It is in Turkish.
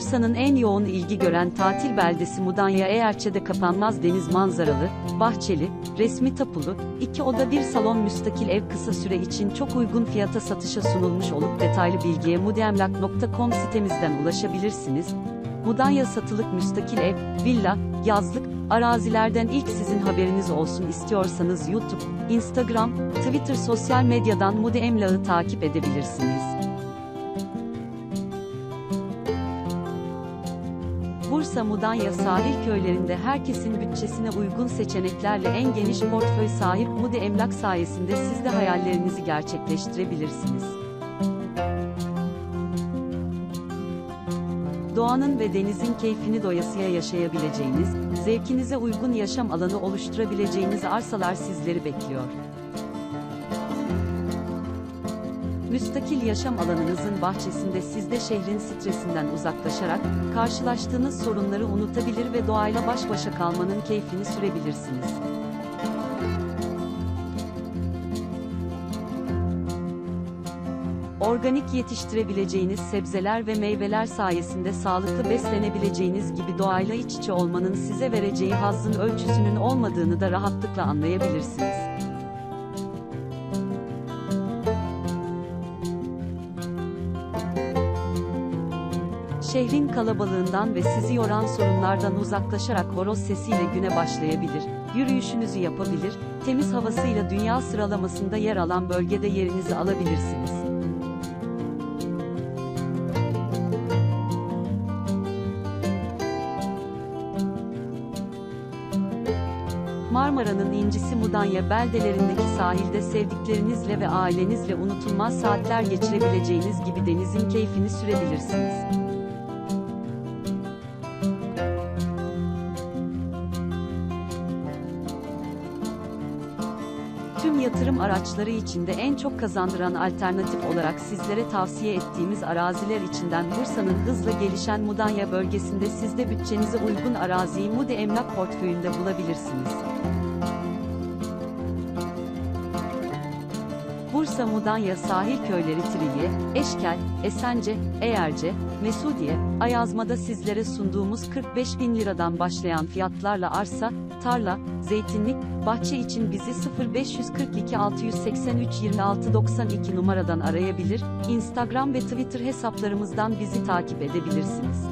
Bursa'nın en yoğun ilgi gören tatil beldesi Mudanya Eğerçe'de kapanmaz deniz manzaralı, bahçeli, resmi tapulu, iki oda bir salon müstakil ev kısa süre için çok uygun fiyata satışa sunulmuş olup detaylı bilgiye mudemlak.com sitemizden ulaşabilirsiniz. Mudanya satılık müstakil ev, villa, yazlık, arazilerden ilk sizin haberiniz olsun istiyorsanız YouTube, Instagram, Twitter sosyal medyadan Mude Emlak'ı takip edebilirsiniz. Bursa Mudanya sahil köylerinde herkesin bütçesine uygun seçeneklerle en geniş portföy sahip Mude Emlak sayesinde siz de hayallerinizi gerçekleştirebilirsiniz. Doğanın ve denizin keyfini doyasıya yaşayabileceğiniz, zevkinize uygun yaşam alanı oluşturabileceğiniz arsalar sizleri bekliyor. Müstakil yaşam alanınızın bahçesinde siz de şehrin stresinden uzaklaşarak, karşılaştığınız sorunları unutabilir ve doğayla baş başa kalmanın keyfini sürebilirsiniz. Organik yetiştirebileceğiniz sebzeler ve meyveler sayesinde sağlıklı beslenebileceğiniz gibi doğayla iç içe olmanın size vereceği hazzın ölçüsünün olmadığını da rahatlıkla anlayabilirsiniz. Şehrin kalabalığından ve sizi yoran sorunlardan uzaklaşarak horoz sesiyle güne başlayabilir, yürüyüşünüzü yapabilir, temiz havasıyla dünya sıralamasında yer alan bölgede yerinizi alabilirsiniz. Marmara'nın incisi Mudanya beldelerindeki sahilde sevdiklerinizle ve ailenizle unutulmaz saatler geçirebileceğiniz gibi denizin keyfini sürebilirsiniz. Tüm yatırım araçları içinde en çok kazandıran alternatif olarak sizlere tavsiye ettiğimiz araziler içinden Bursa'nın hızla gelişen Mudanya bölgesinde siz de bütçenize uygun araziyi Mude Emlak portföyünde bulabilirsiniz. Bursa Mudanya sahil köyleri Triye, Eşkel, Esence, Eğerce, Mesudiye, Ayazma'da sizlere sunduğumuz 45 bin liradan başlayan fiyatlarla arsa, tarla, zeytinlik, bahçe için bizi 0542 683 26 92 numaradan arayabilir, Instagram ve Twitter hesaplarımızdan bizi takip edebilirsiniz.